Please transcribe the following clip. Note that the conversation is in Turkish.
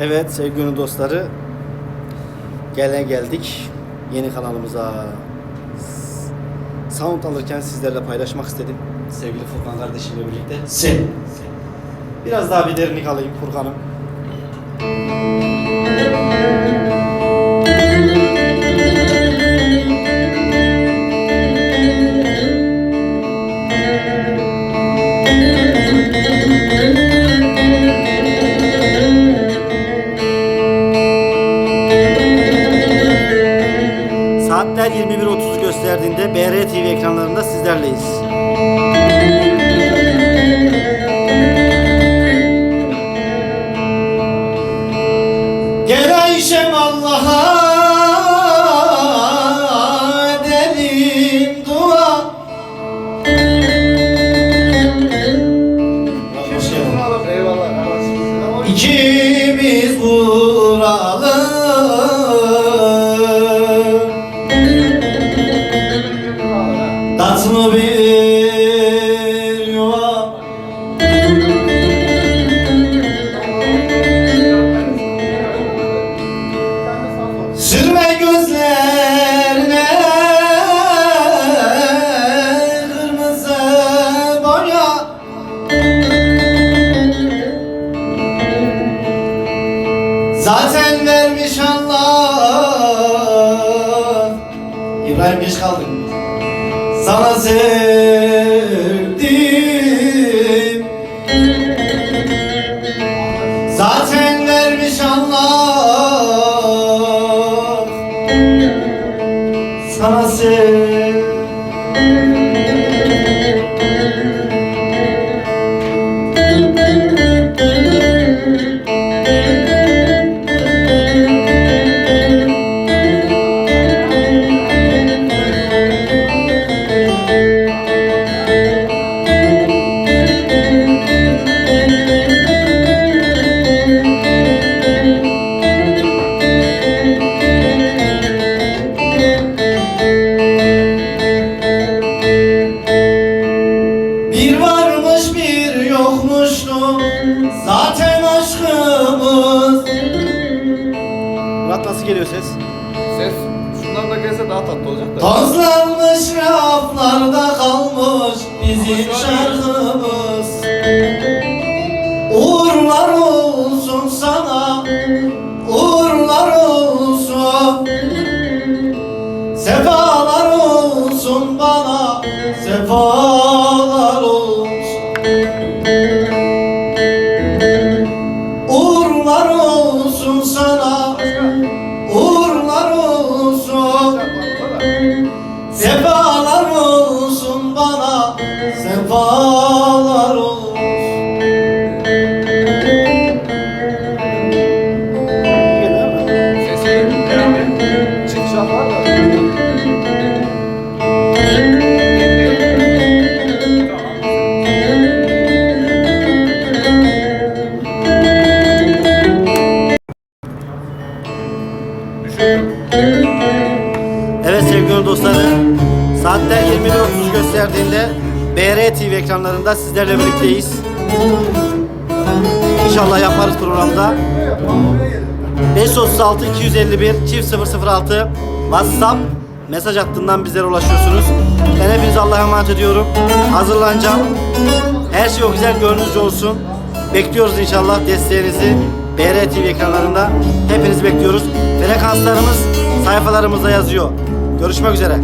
Evet sevgili dostları gelen geldik yeni kanalımıza. Sound alırken sizlerle paylaşmak istedim. Sevgili Furkan kardeşimle birlikte. Sen. Biraz daha bir derinlik alayım Furkan'ım Saatler 21.30'u gösterdiğinde BR TV ekranlarında sizlerleyiz. Gel Ayşem Allah'a edelim dua. Eyvallah. İkimiz İbrahim geç kaldın Sana sevdim. Zaten vermiş Allah. Sana sevdim aşkımız Murat nasıl geliyor ses? Ses şundan da gelse daha tatlı olacak da. Tozlanmış raflarda kalmış bizim şarkımız Uğurlar olsun sana Uğurlar olsun Sefalar olsun bana Sefalar Evet sevgili dostları Saatler 21.30 gösterdiğinde BR TV ekranlarında sizlerle birlikteyiz İnşallah yaparız programda 536 251 çift 006 WhatsApp mesaj hattından bizlere ulaşıyorsunuz. Ben hepinize Allah'a emanet ediyorum. Hazırlanacağım. Her şey o güzel gönlünüzce olsun. Bekliyoruz inşallah desteğinizi. BR TV ekranlarında hepinizi bekliyoruz. Frekanslarımız sayfalarımızda yazıyor. Görüşmek üzere.